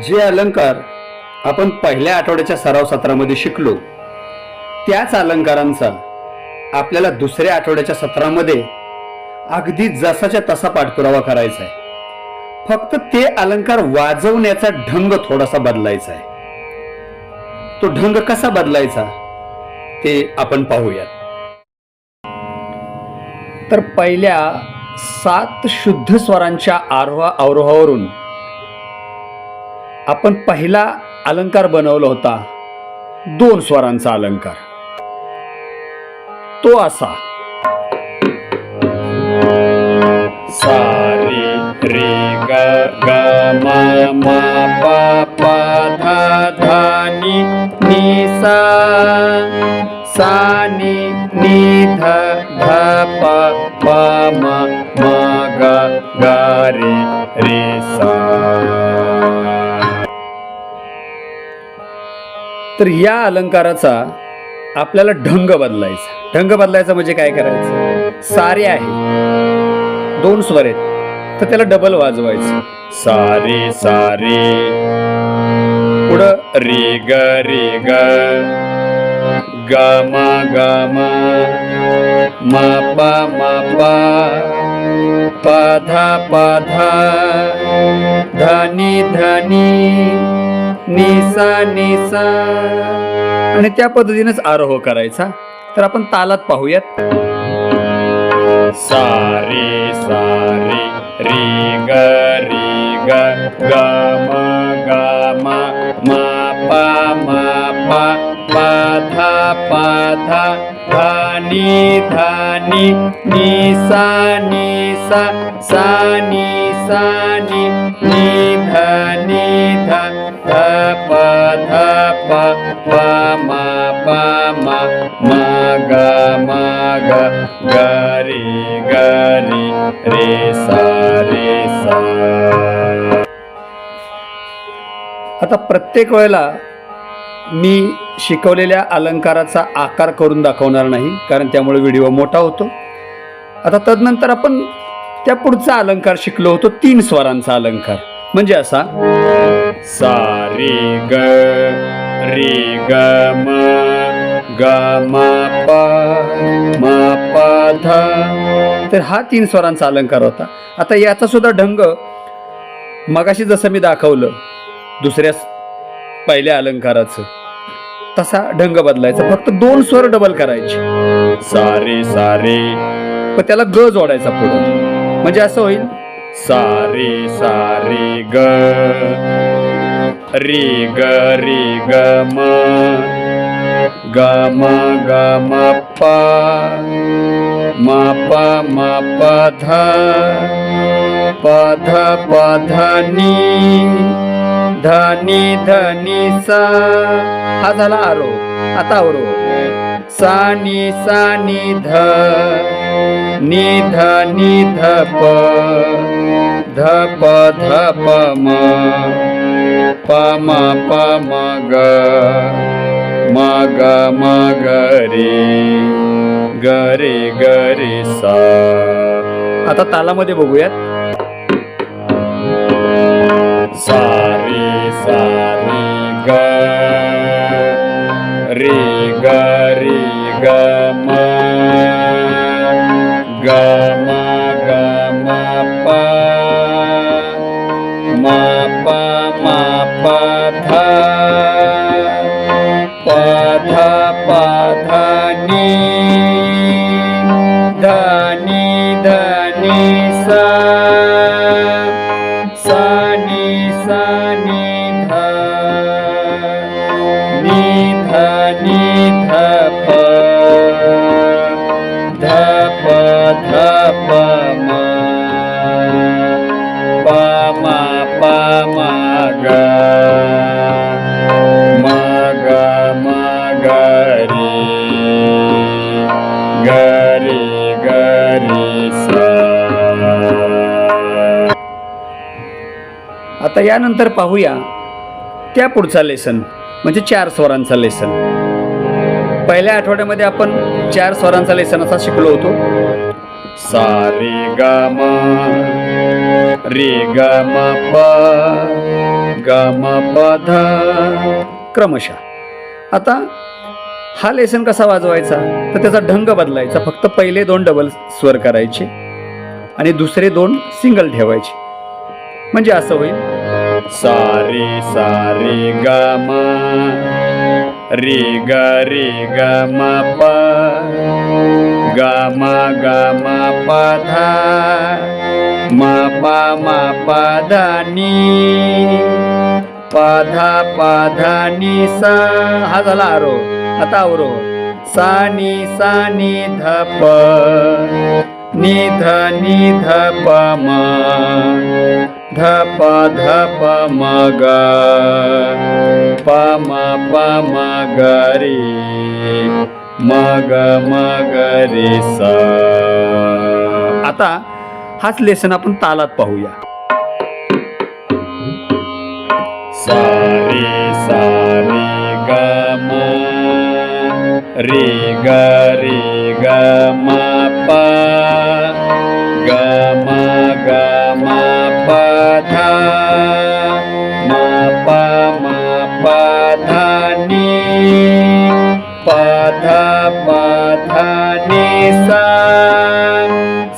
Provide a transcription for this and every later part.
जे अलंकार आपण पहिल्या आठवड्याच्या सराव सत्रामध्ये शिकलो त्याच अलंकारांचा आपल्याला दुसऱ्या आठवड्याच्या सत्रामध्ये अगदी जसाच्या तसा पाठपुरावा करायचा आहे. फक्त ते अलंकार वाजवण्याचा ढंग थोडासा बदलायचा आहे. तो ढंग कसा बदलायचा ते आपण पाहूयात. तर पहिल्या सात शुद्ध स्वरांच्या आरोहा अवरोहावरून आपण पहिला अलंकार बनवला होता. दोन स्वरांचा अलंकार. तो असा. सारी रे ग ग म म प प ध ध नि नि सा सा नि नि ध ध प प म म ग ग रे तर या अलंकाराचा आपल्याला ढंग बदलायचा. ढंग बदलायचा म्हणजे काय करायचं? सारे आहे. दोन स्वर आहेत. तर त्याला डबल वाजवायचं. सारे सारे. पुढं रे ग रे ग. ग म ग म. पधा पधा धनी धनी निसा निसा. आणि त्या पद्धतीनेच आरोह करायचा. तर आपण तालात पाहूयात. सारे सारे री ग री ग ग म ग म म प म प ध प ध धनी धनी नि सा नि सा सा नि सा नि नि ध नि ध ध प ध प प म प म म ग म ग ग रे ग रे रे सा रे सा. आता प्रत्येक वेळेला मी शिकवलेल्या अलंकाराचा आकार करून दाखवणार नाही कारण त्यामुळे व्हिडिओ मोठा होतो. आता तदनंतर आपण त्या पुढचा अलंकार शिकलो होतो तीन स्वरांचा अलंकार. म्हणजे असा. सा रे ग रे ग म ग म प म प ध. तर हा तीन स्वरांचा अलंकार होता. आता याचा सुद्धा ढंग मगाशी जसं मी दाखवलं दुसऱ्या पहिल्या अलंकाराचं. तसा ढंग बदलायचा. फक्त दोन स्वर डबल करायचे. सारे सारे. पण त्याला ग जोडायचा पुढं. म्हणजे असं होईल. सारे सारे ग. रे ग रे ग म. ग म ग म प. म प म प ध. प ध प ध नि. धनी धनी सा. हा झाला आरो. आता आवरो सा नि सा नि ध. नि ध नि ध प ध प ध प म. प म प म ग. म ग म ग रे. ग रे ग रे सा. आता तालामध्ये बघूयात. सा. सारे सारे ग रे आता यानंतर पाहूया त्या पुढचा लेसन म्हणजे चार स्वरांचा लेसन पहिल्या आठवड्यामध्ये आपण चार स्वरांचा लेसन असा शिकलो होतो. सा रे ग म रे ग म प ग म प ध. क्रमशः. आता हा लेसन कसा वाजवायचा? तर त्याचा ढंग बदलायचा. फक्त पहिले दोन डबल स्वर करायचे आणि दुसरे दोन सिंगल ठेवायचे. म्हणजे असं होईल. सारे सारे ग म रे ग रे ग म प ग म ग म प ध म प म प ध नी प ध प ध नी सा हा झाला आरोह आता अवरोह सा नी सा नी ध प नी ध नी ध प म ध प ध प म ग प म प म ग रे म ग म ग रे सा आता हाच लेसन आपण तालात पाहूया. सा रे सा रे ग म रे ग रे ग म प ग म ग म प ध प ध नी सा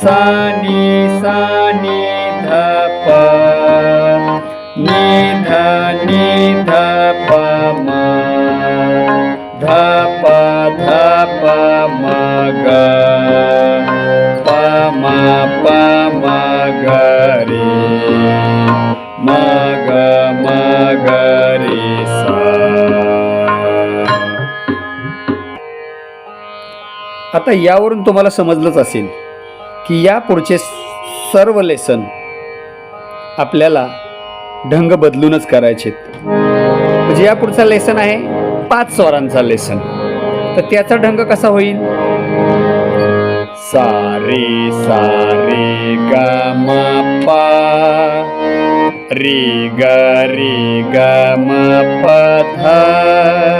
सा नी सा नी ध प नी ध नी ध प म ध प ध प म ग प म प म ग आता यावरून तुम्हाला समजलंच असेल की या पुढचे सर्व लेसन आपल्याला ढंग बदलूनच करायचे म्हणजे या पुढचा लेसन आहे पाच स्वरांचा लेसन तर त्याचा ढंग कसा होईल? सारे सारे ग म रे ग रे ग म प ध.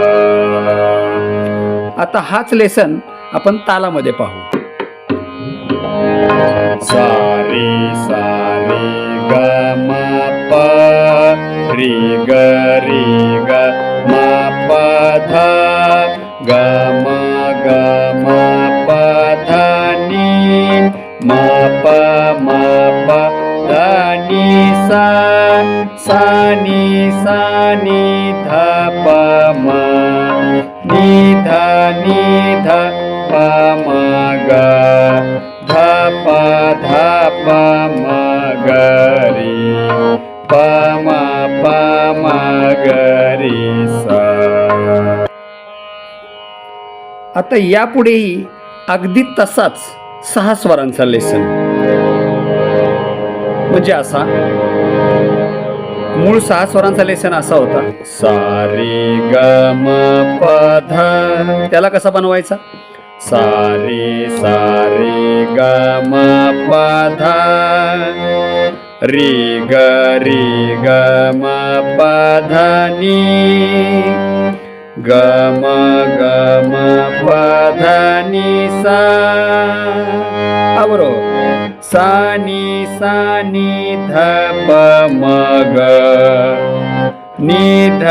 आता हाच लेसन आपण तालामध्ये पाहू. सारी सारी ग म प री ग रे ग म प ध ग म ग म प ध नी म प म प ध नी सा सा नी सा नी ध प म नी ध नी ध प म ग ध प ध प म ग रे प म प म ग रे स. आता यापुढेही अगदी तसाच सहा स्वरांचा लेसन म्हणजे असा मूळ सहा स्वरांचा लेसन असा होता. सा रे ग म त्याला कसा बनवायचा? सा रे सा ग म प ध ग रि ग म प ध नी ग म ग म प ध सा। आवरो सा सानी सा नी ध प म ग निध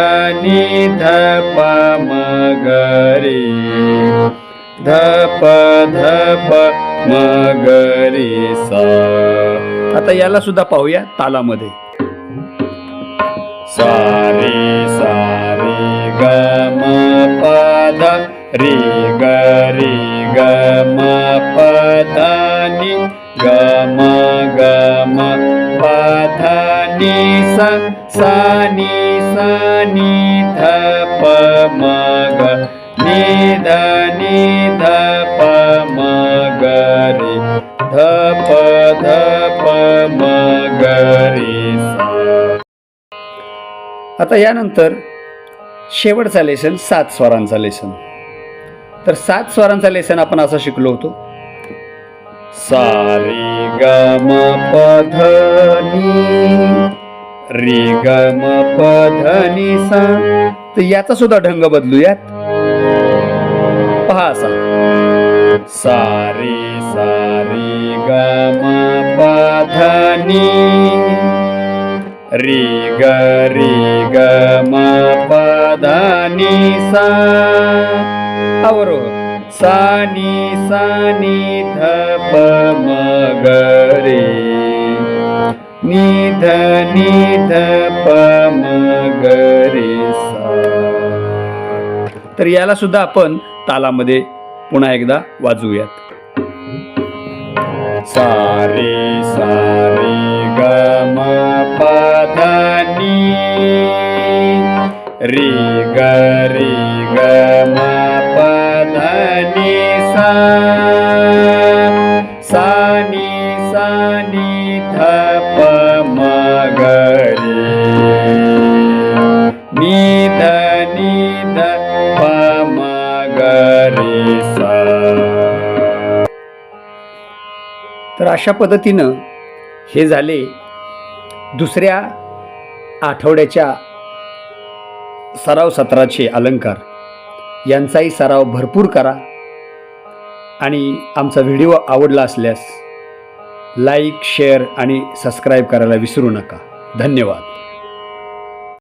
निध नी प मगरी ग रे ध म ग रे सा। आता याला सुद्धा पाहूया तालामध्ये. सारे सारी ग म प ध रे ग रे ध ध प म ग आता यानंतर शेवटचा लेसन सात स्वरांचा लेसन तर सात स्वरांचा लेसन आपण असं शिकलो होतो. सारी रे ग म प ध ग म प ध नी सा तर याचा सुद्धा ढंग बदलूयात. पहा असा. सा सारी ग म प रे ग रे ग म प सा। अवरोह सा नी सा ध प म ग रे नी ध नी ध प म ग रे सा। तर याला सुद्धा आपण तालामध्ये पुन्हा एकदा वाजवूयात. सा रे सा रे ग म प ध नी रे ग रे ग तर अशा पद्धतीनं हे झाले दुसऱ्या आठवड्याच्या सराव सत्राचे अलंकार. यांचाही सराव भरपूर करा आणि आमचा व्हिडिओ आवडला असल्यास लाईक शेअर आणि सबस्क्राईब करायला विसरू नका. धन्यवाद.